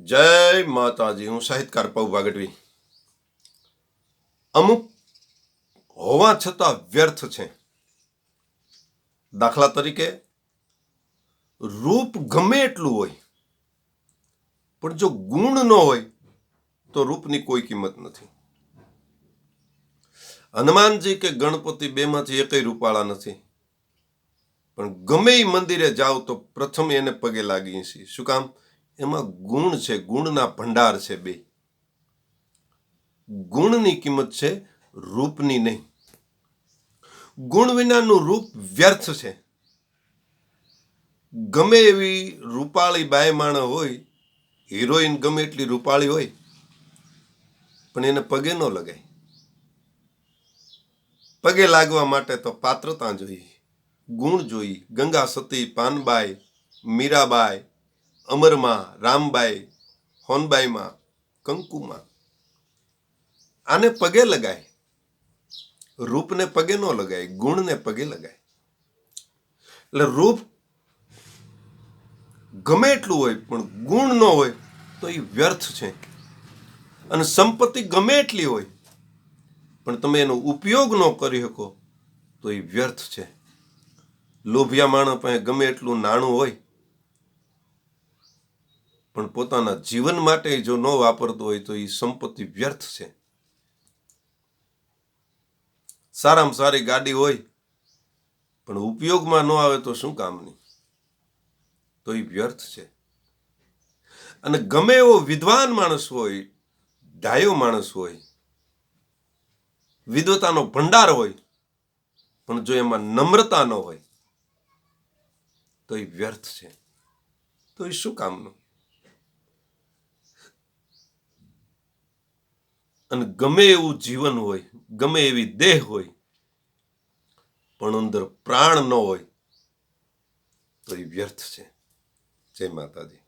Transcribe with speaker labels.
Speaker 1: જય માતાજી, હું સાહિત્યકાર પૌ ભાગટવી અમુક હોવા છતાં વ્યર્થ છે. દાખલા તરીકે, રૂપ ગમે એટલું હોય, પણ જો ગુણ ન હોય, તો રૂપની કોઈ કિંમત નથી. હનુમાનજી કે ગણપતિ બેમાંથી એકય રૂપાળા નથી. પણ ગમે એ મંદિરે જાઓ તો પ્રથમ એને પગે લાગીએ શું કામ? એમાં ગુણ છે, ગુણના ભંડાર છે બે. ગુણની કિંમત છે રૂપની નહીં. ગુણ વિનાનું રૂપ વ્યર્થ છે. ગમે એવી રૂપાળી બાયમાણ હોય, હિરોઈન ગમે એટલી રૂપાળી હોય, પણ એને પગે ન લગાય. પગે લાગવા માટે તો પાત્રતા જોઈએ. ગુણ જોઈ ગંગા સતી, પાનબાઈ, મીરાબાઈ અમરમાં, રામબાઈ, હોનબાઈમાં, કંકુમાં. આને પગે લગાય. રૂપને પગે ન લગાય, ગુણને પગે લગાય. એટલે રૂપ ગમે એટલું હોય, પણ ગુણ ન હોય, તો એ વ્યર્થ છે. અને સંપત્તિ ગમે એટલી હોય, પણ તમે એનો ઉપયોગ ન કરી શકો, તો એ વ્યર્થ છે. લોભિયા માણસ પાસે ગમે એટલું નાણું હોય પણ પોતાના જીવન માટે જો ન વાપરતો હોય તો એ સંપત્તિ વ્યર્થ છે. સારામાં સારી ગાડી હોય, પણ ઉપયોગમાં ન આવે તો શું કામની તો એ વ્યર્થ છે. અને ગમે એવો વિદ્વાન માણસ હોય ડાયો માણસ હોય, વિદ્વતાનો ભંડાર હોય, પણ જો એમાં નમ્રતા ન હોય, તો એ વ્યર્થ છે. તો એ શું કામનું? અને ગમે એવું જીવન હોય, ગમે એવી દેહ હોય, પણ અંદર પ્રાણ ન હોય, તો એ વ્યર્થ છે. જય માતાજી.